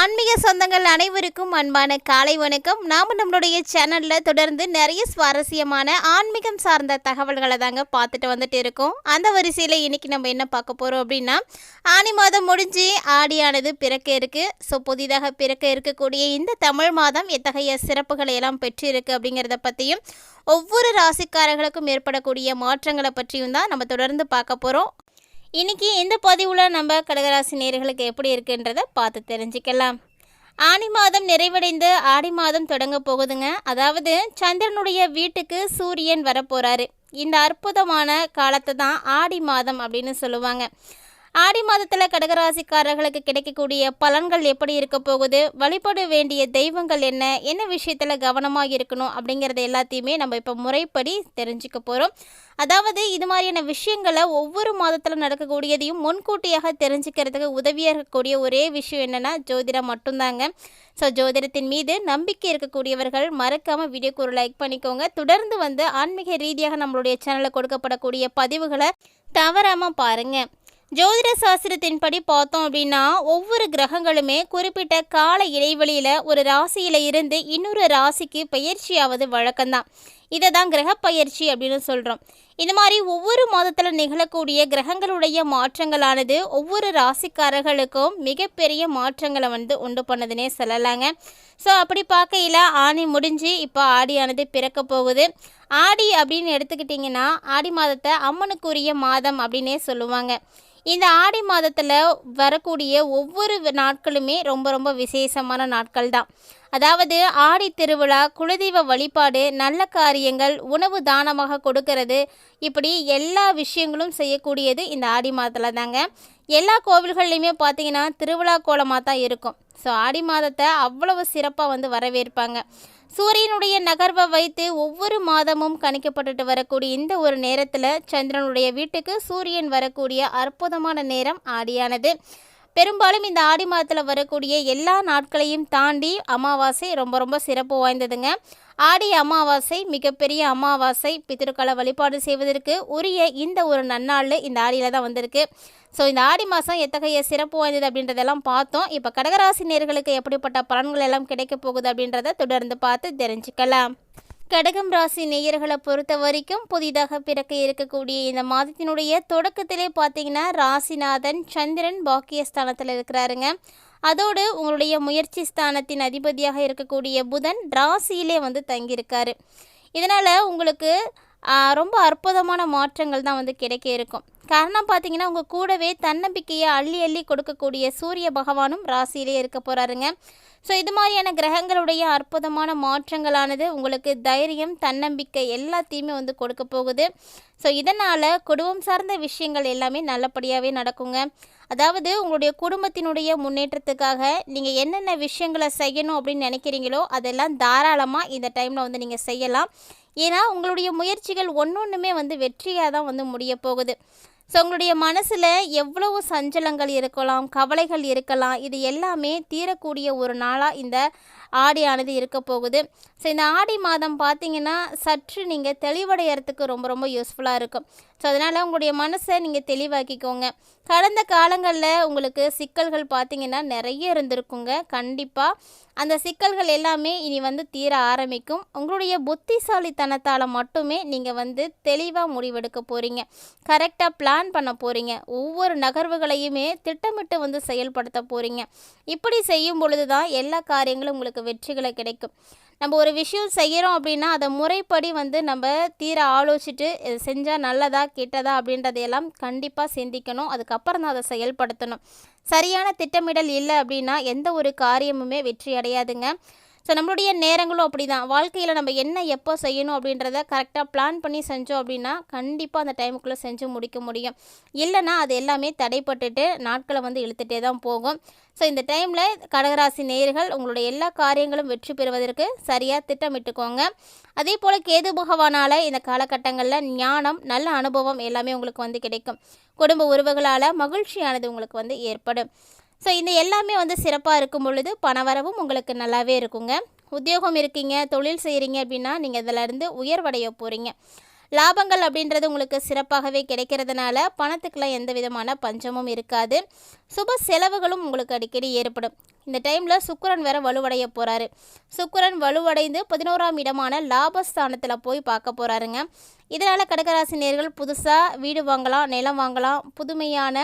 ஆன்மீக சொந்தங்கள் அனைவருக்கும் அன்பான காலை வணக்கம். நாம் நம்மளுடைய சேனலில் தொடர்ந்து நிறைய சுவாரஸ்யமான ஆன்மீகம் சார்ந்த தகவல்களை தாங்க பார்த்துட்டு வந்துட்டு இருக்கோம். அந்த வரிசையில் இன்னைக்கு நம்ம என்ன பார்க்க போகிறோம் அப்படின்னா ஆனி மாதம் முடிஞ்சு ஆடியானது பிறக்க இருக்கு. ஸோ புதிதாக பிறக்க இருக்கக்கூடிய இந்த தமிழ் மாதம் எத்தகைய சிறப்புகளை எல்லாம் பெற்றிருக்கு அப்படிங்கிறத பற்றியும் ஒவ்வொரு ராசிக்காரர்களுக்கும் ஏற்படக்கூடிய மாற்றங்களை பற்றியும் தான் நம்ம தொடர்ந்து பார்க்க போகிறோம் இன்னைக்கு இந்த பதிவில் நம்ம கடகராசி நேர்களுக்கு எப்படி இருக்குன்றதை பார்த்து தெரிஞ்சுக்கலாம். ஆனி மாதம் நிறைவடைந்து ஆடி மாதம் தொடங்க போகுதுங்க. அதாவது சந்திரனுடைய வீட்டுக்கு சூரியன் வரப்போகிறாரு இந்த அற்புதமான காலத்தை தான் ஆடி மாதம் அப்படின்னு சொல்லுவாங்க. ஆடி மாதத்தில் கடகராசிக்காரர்களுக்கு கிடைக்கக்கூடிய பலன்கள் எப்படி இருக்க போகுது? வழிபட வேண்டிய தெய்வங்கள் என்ன? என்ன விஷயத்தில் கவனமாக இருக்கணும்? அப்படிங்கிறத எல்லாத்தையுமே நம்ம இப்போ முறைப்படி தெரிஞ்சுக்க போகிறோம் அதாவது இது மாதிரியான விஷயங்களை ஒவ்வொரு மாதத்தில் நடக்கக்கூடியதையும் முன்கூட்டியாக தெரிஞ்சுக்கிறதுக்கு உதவியாக இருக்கக்கூடிய ஒரே விஷயம் என்னென்னா ஜோதிடம் மட்டும்தாங்க. ஸோ ஜோதிடத்தின் மீது நம்பிக்கை இருக்கக்கூடியவர்கள் மறக்காமல் வீடியோக்கு ஒரு லைக் பண்ணிக்கோங்க. தொடர்ந்து வந்து ஆன்மீக ரீதியாக நம்மளுடைய சேனலில் கொடுக்கப்படக்கூடிய பதிவுகளை தவறாமல் பாருங்கள் ஜோதிட சாஸ்திரத்தின்படி பார்த்தோம் அப்படின்னா ஒவ்வொரு கிரகங்களுமே குறிப்பிட்ட கால இடைவெளியில் ஒரு ராசியில் இருந்து இன்னொரு ராசிக்கு பயிற்சியாவது வழக்கம்தான். இதை தான் கிரக பயிற்சி அப்படின்னு சொல்கிறோம் இந்த மாதிரி ஒவ்வொரு மாதத்தில் நிகழக்கூடிய கிரகங்களுடைய மாற்றங்களானது ஒவ்வொரு ராசிக்காரர்களுக்கும் மிகப்பெரிய மாற்றங்களை வந்து உண்டு பண்ணதுன்னே சொல்லலாங்க. ஸோ அப்படி பார்க்கையில் ஆணி முடிஞ்சு இப்போ ஆடியானது பிறக்க போகுது. ஆடி அப்படின்னு எடுத்துக்கிட்டிங்கன்னா ஆடி மாதத்தை அம்மனுக்குரிய மாதம் அப்படின்னே சொல்லுவாங்க. இந்த ஆடி மாதத்தில் வரக்கூடிய ஒவ்வொரு நாட்களுமே ரொம்ப ரொம்ப விசேஷமான நாட்கள் தான் அதாவது ஆடி திருவிழா குலதெய்வ வழிபாடு நல்ல காரியங்கள் உணவு தானமாக கொடுக்கறது இப்படி எல்லா விஷயங்களும் செய்யக்கூடியது இந்த ஆடி மாதத்தில் தாங்க எல்லா கோவில்கள்லையுமே பார்த்தீங்கன்னா திருவிழா கோலமாக தான் இருக்கும். ஸோ ஆடி மாதத்தை அவ்வளவு சிறப்பாக வந்து வரவேற்பாங்க. சூரியனுடைய நகர்வை வைத்து ஒவ்வொரு மாதமும் கணிக்கப்பட்டுட்டு வரக்கூடிய இந்த ஒரு நேரத்தில் சந்திரனுடைய வீட்டுக்கு சூரியன் வரக்கூடிய அற்புதமான நேரம் ஆடியானது. பெரும்பாலும் இந்த ஆடி மாதத்தில் வரக்கூடிய எல்லா நாட்களையும் தாண்டி அமாவாசை ரொம்ப ரொம்ப சிறப்பு வாய்ந்ததுங்க. ஆடி அமாவாசை மிகப்பெரிய அமாவாசை பித்திருக்களை வழிபாடு செய்வதற்கு உரிய இந்த ஒரு நன்னாள் இந்த ஆடியில் தான் வந்திருக்கு. ஸோ இந்த ஆடி மாதம் எத்தகைய சிறப்பு வாய்ந்தது அப்படின்றதெல்லாம் பார்த்தோம். இப்போ கடகராசி நேர்களுக்கு எப்படிப்பட்ட பலன்கள் எல்லாம் கிடைக்க போகுது அப்படின்றத தொடர்ந்து பார்த்து தெரிஞ்சுக்கலாம். கடகம் ராசி நேயர்களை பொறுத்த வரைக்கும் புதிதாக பிறக்க இருக்கக்கூடிய இந்த மாதத்தினுடைய தொடக்கத்திலே பார்த்தீங்கன்னா ராசிநாதன் சந்திரன் பாக்கியஸ்தானத்தில் இருக்கிறாருங்க. அதோடு உங்களுடைய முயற்சி ஸ்தானத்தின் அதிபதியாக இருக்கக்கூடிய புதன் ராசியிலே வந்து தங்கியிருக்காரு. இதனால் உங்களுக்கு ரொம்ப அற்புதமான மாற்றங்கள் தான் வந்து கிடைக்க இருக்கும். காரணம் பார்த்தீங்கன்னா உங்கள் கூடவே தன்னம்பிக்கையை அள்ளி அள்ளி கொடுக்கக்கூடிய சூரிய பகவானும் ராசியிலே இருக்க போகிறாருங்க ஸோ இது மாதிரியான கிரகங்களுடைய அற்புதமான மாற்றங்களானது உங்களுக்கு தைரியம் தன்னம்பிக்கை எல்லாத்தையுமே வந்து கொடுக்க போகுது. ஸோ இதனால் குடும்பம் சார்ந்த விஷயங்கள் எல்லாமே நல்லபடியாகவே நடக்குங்க. அதாவது உங்களுடைய குடும்பத்தினுடைய முன்னேற்றத்துக்காக நீங்கள் என்னென்ன விஷயங்களை செய்யணும் அப்படின்னு நினைக்கிறீங்களோ அதெல்லாம் தாராளமாக இந்த டைமில் வந்து நீங்கள் செய்யலாம். ஏன்னா உங்களுடைய முயற்சிகள் ஒன்று ஒன்றுமே வந்து வெற்றியாக தான் வந்து முடிய போகுது. ஸோ உங்களுடைய மனசில் எவ்வளவு சஞ்சலங்கள் இருக்கலாம் கவலைகள் இருக்கலாம் இது எல்லாமே தீரக்கூடிய ஒரு நாளாக இந்த ஆடியானது இருக்க போகுது. ஸோ இந்த ஆடி மாதம் பார்த்தீங்கன்னா சற்று நீங்கள் தெளிவடைகிறதுக்கு ரொம்ப ரொம்ப யூஸ்ஃபுல்லாக இருக்கும். ஸோ அதனால் உங்களுடைய மனசை நீங்கள் தெளிவாக்கிக்கோங்க. கடந்த காலங்களில் உங்களுக்கு சிக்கல்கள் பார்த்தீங்கன்னா நிறைய இருந்திருக்குங்க. கண்டிப்பாக அந்த சிக்கல்கள் எல்லாமே இனி வந்து தீர ஆரம்பிக்கும். உங்களுடைய புத்திசாலித்தனத்தால் மட்டுமே நீங்கள் வந்து தெளிவாக முடிவெடுக்க போகிறீங்க கரெக்டாக பிளான் பண்ண போகிறீங்க ஒவ்வொரு நகர்வுகளையுமே திட்டமிட்டு வந்து செயல்படுத்த போகிறீங்க இப்படி செய்யும் பொழுது தான் எல்லா காரியங்களும் உங்களுக்கு வெற்றிகளை கிடைக்கும். நம்ம ஒரு விஷயம் செய்கிறோம் அப்படின்னா அதை முறைப்படி வந்து நம்ம தீர ஆலோசிச்சுட்டு இது செஞ்சால் நல்லதா கெட்டதா அப்படின்றதையெல்லாம் கண்டிப்பாக சிந்திக்கணும். அதுக்கப்புறம் தான் அதை செயல்படுத்தணும். சரியான திட்டமிடல் இல்லை அப்படின்னா எந்த ஒரு காரியமுமே வெற்றி அடையாதுங்க. ஸோ நம்மளுடைய நேரங்களும் அப்படி தான் வாழ்க்கையில் நம்ம என்ன எப்போ செய்யணும் அப்படின்றத கரெக்டாக பிளான் பண்ணி செஞ்சோம் அப்படின்னா கண்டிப்பாக அந்த டைமுக்குள்ளே செஞ்சு முடிக்க முடியும். இல்லைனா அது எல்லாமே தடைப்பட்டுட்டு நாட்களை வந்து இழுத்துட்டே தான் போகும். ஸோ இந்த டைமில் கடகராசி நேர்கள் உங்களுடைய எல்லா காரியங்களும் வெற்றி பெறுவதற்கு சரியாக திட்டமிட்டுக்கோங்க. அதே போல் கேது பகவானால் இந்த காலகட்டங்களில் ஞானம் நல்ல அனுபவம் எல்லாமே உங்களுக்கு வந்து கிடைக்கும். குடும்ப உறவுகளால் மகிழ்ச்சியானது உங்களுக்கு வந்து ஏற்படும். ஸோ இந்த எல்லாமே வந்து சிறப்பாக இருக்கும் பொழுது பணவரவும் உங்களுக்கு நல்லாவே இருக்குங்க. உத்தியோகம் இருக்கீங்க தொழில் செய்கிறீங்க அப்படின்னா நீங்கள் இதிலேருந்து உயர்வடைய போகிறீங்க லாபங்கள் அப்படின்றது உங்களுக்கு சிறப்பாகவே கிடைக்கிறதுனால பணத்துக்கெலாம் எந்த விதமான பஞ்சமும் இருக்காது. சுப செலவுகளும் உங்களுக்கு அடிக்கடி ஏற்படும். இந்த டைமில் சுக்கரன் வேற வலுவடைய போகிறாரு சுக்கரன் வலுவடைந்து பதினோராம் இடமான லாபஸ்தானத்தில் போய் பார்க்க போகிறாருங்க இதனால் கடகராசி நேர்கள் புதுசாக வீடு வாங்கலாம் நிலம் வாங்கலாம் புதுமையான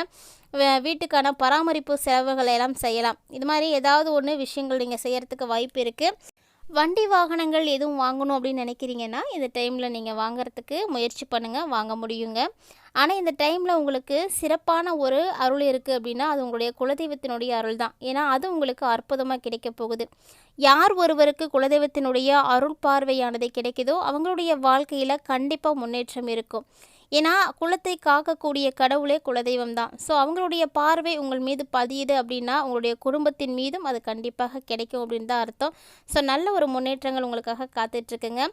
வீட்டுக்கான பராமரிப்பு செலவுகளை எல்லாம் செய்யலாம். இது மாதிரி ஏதாவது ஒன்று விஷயங்கள் நீங்கள் செய்யறதுக்கு வாய்ப்பு இருக்குது வண்டி வாகனங்கள் எதுவும் வாங்கணும் அப்படின்னு நினைக்கிறீங்கன்னா இந்த டைமில் நீங்கள் வாங்கிறதுக்கு முயற்சி பண்ணுங்கள் வாங்க முடியுங்க. ஆனால் இந்த டைமில் உங்களுக்கு சிறப்பான ஒரு அருள் இருக்குது அப்படின்னா அது உங்களுடைய குலதெய்வத்தினுடைய அருள் தான். ஏன்னா அது உங்களுக்கு அற்புதமாக கிடைக்க போகுது. யார் ஒருவருக்கு குலதெய்வத்தினுடைய அருள் பார்வையானது கிடைக்குதோ அவங்களுடைய வாழ்க்கையில் கண்டிப்பாக முன்னேற்றம் இருக்கும். ஏன்னா குலத்தை காக்கக்கூடிய கடவுளே குலதெய்வம் தான் ஸோ அவங்களுடைய பார்வை உங்கள் மீது பதியுது அப்படின்னா உங்களுடைய குடும்பத்தின் மீதும் அது கண்டிப்பாக கிடைக்கும் அப்படின்னு தான் அர்த்தம். ஸோ நல்ல ஒரு முன்னேற்றங்கள் உங்களுக்காக காத்துட்ருக்குங்க.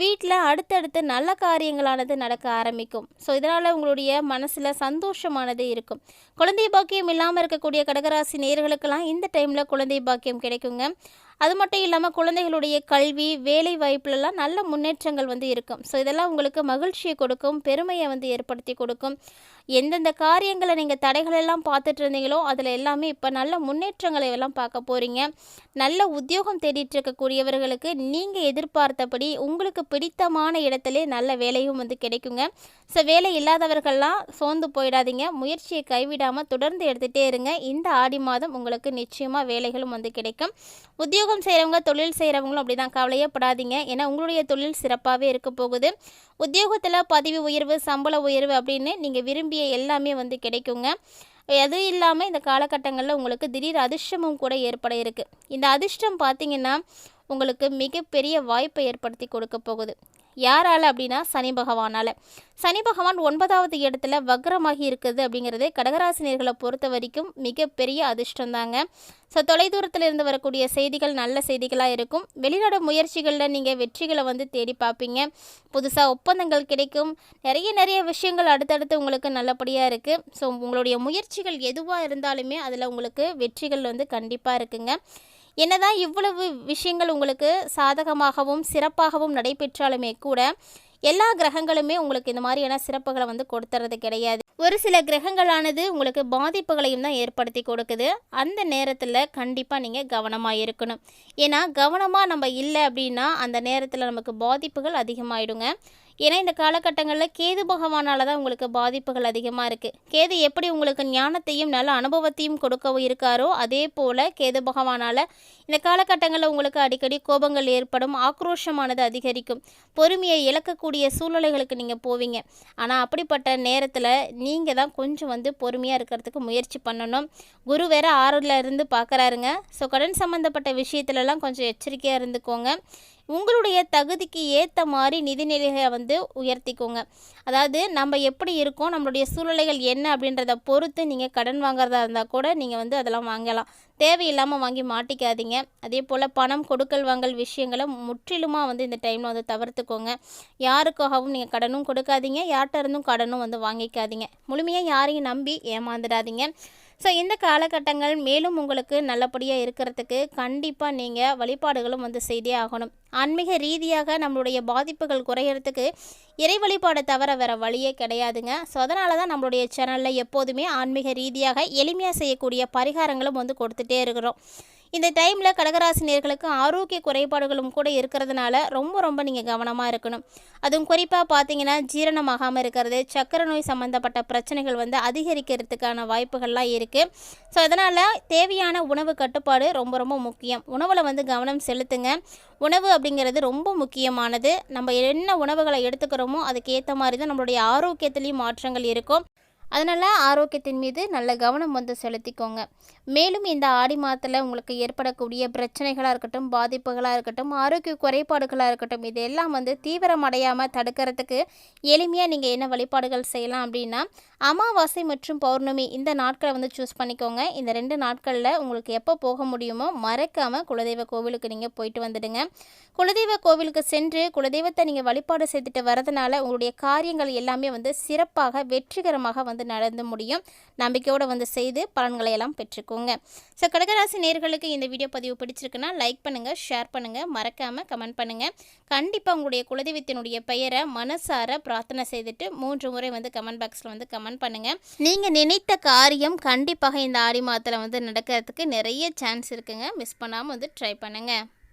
வீட்டில் அடுத்தடுத்து நல்ல காரியங்களானது நடக்க ஆரம்பிக்கும். ஸோ இதனால் உங்களுடைய மனசில் சந்தோஷமானது இருக்கும். குழந்தை பாக்கியம் இல்லாமல் இருக்கக்கூடிய கடகராசி நேர்களுக்கெல்லாம் இந்த டைமில் குழந்தை பாக்கியம் கிடைக்குங்க. அது மட்டும் இல்லாமல் குழந்தைகளுடைய கல்வி வேலை வாய்ப்புலலாம் நல்ல முன்னேற்றங்கள் வந்து இருக்கும். ஸோ இதெல்லாம் உங்களுக்கு மகிழ்ச்சியை கொடுக்கும் பெருமையை வந்து ஏற்படுத்தி கொடுக்கும். எந்தெந்த காரியங்களை நீங்கள் தடைகள் எல்லாம் பார்த்துட்டு இருந்தீங்களோ அதில் எல்லாமே இப்போ நல்ல முன்னேற்றங்களை எல்லாம் பார்க்க போகிறீங்க நல்ல உத்தியோகம் தேடிட்டு இருக்கக்கூடியவர்களுக்கு நீங்கள் எதிர்பார்த்தபடி உங்களுக்கு பிடித்தமான இடத்துல நல்ல வேலையும் வந்து கிடைக்குங்க. ஸோ வேலை இல்லாதவர்கள்லாம் சோர்ந்து போயிடாதீங்க. முயற்சியை கைவிடாமல் தொடர்ந்து எடுத்துகிட்டே இருங்க. இந்த ஆடி மாதம் உங்களுக்கு நிச்சயமாக வேலைகளும் வந்து கிடைக்கும். உத்தியோகம் செய்கிறவங்க தொழில் செய்கிறவங்களும் அப்படி தான் கவலையப்படாதீங்க. ஏன்னா உங்களுடைய தொழில் சிறப்பாகவே இருக்க போகுது உத்தியோகத்தில் பதவி உயர்வு சம்பள உயர்வு அப்படின்னு நீங்கள் விரும்பி விரும்பிய எல்லாமே வந்து கிடைக்குங்க. அது இல்லாமல் இந்த காலகட்டங்களில் உங்களுக்கு திடீர் அதிர்ஷ்டமும் கூட ஏற்பட இருக்குது இந்த அதிர்ஷ்டம் பார்த்திங்கன்னா உங்களுக்கு மிகப்பெரிய வாய்ப்பை ஏற்படுத்தி கொடுக்க போகுது. யாரால் அப்படின்னா சனி பகவானால். சனி பகவான் ஒன்பதாவது இடத்துல வக்ரமாகி இருக்குது அப்படிங்கிறது கடகராசினியர்களை பொறுத்த வரைக்கும் மிகப்பெரிய அதிர்ஷ்டம் தாங்க ஸோ தொலைதூரத்தில் இருந்து வரக்கூடிய செய்திகள் நல்ல செய்திகளாக இருக்கும். வெளிநாடு முயற்சிகளில் நீங்கள் வெற்றிகளை வந்து தேடி பார்ப்பீங்க புதுசாக ஒப்பந்தங்கள் கிடைக்கும். நிறைய நிறைய விஷயங்கள் அடுத்தடுத்து உங்களுக்கு நல்லபடியாக இருக்குது ஸோ உங்களுடைய முயற்சிகள் எதுவாக இருந்தாலுமே அதில் உங்களுக்கு வெற்றிகள் வந்து கண்டிப்பாக இருக்குங்க. என்னதான் இவ்வளவு விஷயங்கள் உங்களுக்கு சாதகமாகவும் சிறப்பாகவும் நடைபெற்றாலுமே கூட எல்லா கிரகங்களுமே உங்களுக்கு இந்த மாதிரியான சிறப்புகளை வந்து கொடுத்துறது கிடையாது. ஒரு சில கிரகங்களானது உங்களுக்கு பாதிப்புகளையும் தான் ஏற்படுத்தி கொடுக்குது. அந்த நேரத்தில் கண்டிப்பாக நீங்கள் கவனமாக இருக்கணும். ஏன்னா கவனமாக நம்ம இல்லை அப்படின்னா அந்த நேரத்தில் நமக்கு பாதிப்புகள் அதிகமாகிடுங்க ஏன்னா இந்த காலகட்டங்களில் கேது பகவானால் தான் உங்களுக்கு பாதிப்புகள் அதிகமாக இருக்குது கேது எப்படி உங்களுக்கு ஞானத்தையும் நல்ல அனுபவத்தையும் கொடுக்க இருக்காரோ அதே போல் கேது பகவானால் இந்த காலகட்டங்களில் உங்களுக்கு அடிக்கடி கோபங்கள் ஏற்படும் ஆக்ரோஷமானது அதிகரிக்கும். பொறுமையை இழக்கக்கூடிய சூழ்நிலைகளுக்கு நீங்கள் போவீங்க. ஆனால் அப்படிப்பட்ட நேரத்தில் நீங்கள் தான் கொஞ்சம் வந்து பொறுமையாக இருக்கிறதுக்கு முயற்சி பண்ணணும். குரு வேற ஆறில் இருந்து பார்க்குறாருங்க ஸோ கடன் சம்மந்தப்பட்ட விஷயத்துலலாம் கொஞ்சம் எச்சரிக்கையாக இருந்துக்கோங்க. உங்களுடைய தகுதிக்கு ஏற்ற மாதிரி நிதிநிலைகளை வந்து உயர்த்திக்கோங்க. அதாவது நம்ம எப்படி இருக்கோம் நம்மளுடைய சூழ்நிலைகள் என்ன அப்படின்றத பொறுத்து நீங்கள் கடன் வாங்குறதா இருந்தால் கூட நீங்கள் வந்து அதெல்லாம் வாங்கலாம். தேவையில்லாமல் வாங்கி மாட்டிக்காதீங்க. அதே போல் பணம் கொடுக்கல் வாங்கல் விஷயங்களை முற்றிலுமாக வந்து இந்த டைமில் வந்து தவிர்த்துக்கோங்க. யாருக்காகவும் நீங்கள் கடனும் கொடுக்காதீங்க. யார்கிட்ட இருந்தும் கடனும் வந்து வாங்கிக்காதீங்க. முழுமையாக யாரையும் நம்பி ஏமாந்துடாதீங்க. ஸோ இந்த காலகட்டங்கள் மேலும் உங்களுக்கு நல்லபடியாக இருக்கிறதுக்கு கண்டிப்பாக நீங்கள் வழிபாடுகளும் வந்து செய்தே ஆகணும். ஆன்மீக ரீதியாக நம்மளுடைய பாதிப்புகள் குறையிறதுக்கு இறை வழிபாடை தவிர வேறு வழியே கிடையாதுங்க. ஸோ அதனால தான் நம்மளுடைய சேனலில் எப்போதுமே ஆன்மீக ரீதியாக எளிமையாக செய்யக்கூடிய பரிகாரங்களும் வந்து கொடுத்துட்டே இருக்கிறோம். இந்த டைமில் கடகராசினியர்களுக்கு ஆரோக்கிய குறைபாடுகளும் கூட இருக்கிறதுனால ரொம்ப ரொம்ப நீங்கள் கவனமாக இருக்கணும். அதுவும் குறிப்பாக பார்த்தீங்கன்னா ஜீரணமாகாமல் இருக்கிறது சக்கரை நோய் சம்மந்தப்பட்ட பிரச்சனைகள் வந்து அதிகரிக்கிறதுக்கான வாய்ப்புகள்லாம் இருக்குது ஸோ அதனால் தேவையான உணவு கட்டுப்பாடு ரொம்ப ரொம்ப முக்கியம். உணவில் வந்து கவனம் செலுத்துங்க. உணவு அப்படிங்கிறது ரொம்ப முக்கியமானது. நம்ம என்ன உணவுகளை எடுத்துக்கிறோமோ அதுக்கேற்ற மாதிரி தான் நம்மளுடைய ஆரோக்கியத்துலேயும் மாற்றங்கள் இருக்கும். அதனால் ஆரோக்கியத்தின் மீது நல்ல கவனம் வந்து செலுத்திக்கோங்க. மேலும் இந்த ஆடி மாதத்தில் உங்களுக்கு ஏற்படக்கூடிய பிரச்சனைகளாக இருக்கட்டும் பாதிப்புகளாக இருக்கட்டும் ஆரோக்கிய குறைபாடுகளாக இருக்கட்டும் இதெல்லாம் வந்து வந்து தீவிரமடையாமல் தடுக்கிறதுக்கு எளிமையாக நீங்கள் என்ன வழிபாடுகள் செய்யலாம் அப்படின்னா அமாவாசை மற்றும் பௌர்ணமி இந்த நாட்களை வந்து சூஸ் பண்ணிக்கோங்க. இந்த ரெண்டு நாட்களில் உங்களுக்கு எப்போ போக முடியுமோ மறக்காமல் குலதெய்வ கோவிலுக்கு நீங்கள் போயிட்டு வந்துடுங்க. குலதெய்வ கோவிலுக்கு சென்று குலதெய்வத்தை நீங்கள் வழிபாடு செய்துட்டு வரதுனால உங்களுடைய காரியங்கள் எல்லாமே வந்து சிறப்பாக வெற்றிகரமாக வந்து நடந்து முடியும். நம்பிக்கையோடு வந்து செய்து பலன்களை எல்லாம் பெற்றுக்கோங்க. ஸோ கடகராசி நேர்களுக்கு இந்த வீடியோ பதிவு பிடிச்சிருக்குன்னா லைக் பண்ணுங்கள் ஷேர் பண்ணுங்கள் மறக்காமல் கமெண்ட் பண்ணுங்கள் கண்டிப்பாக உங்களுடைய குலதெய்வத்தினுடைய பெயரை மனசார பிரார்த்தனை செய்துட்டு மூன்று முறை வந்து கமெண்ட் பாக்ஸில் வந்து கமெண்ட் கமெண்ட் பண்ணுங்கள் நீங்கள் நினைத்த காரியம் கண்டிப்பாக இந்த ஆடி மாதத்தில் வந்து நடக்கிறதுக்கு நிறைய சான்ஸ் இருக்குங்க. மிஸ் பண்ணாமல் வந்து ட்ரை பண்ணுங்கள்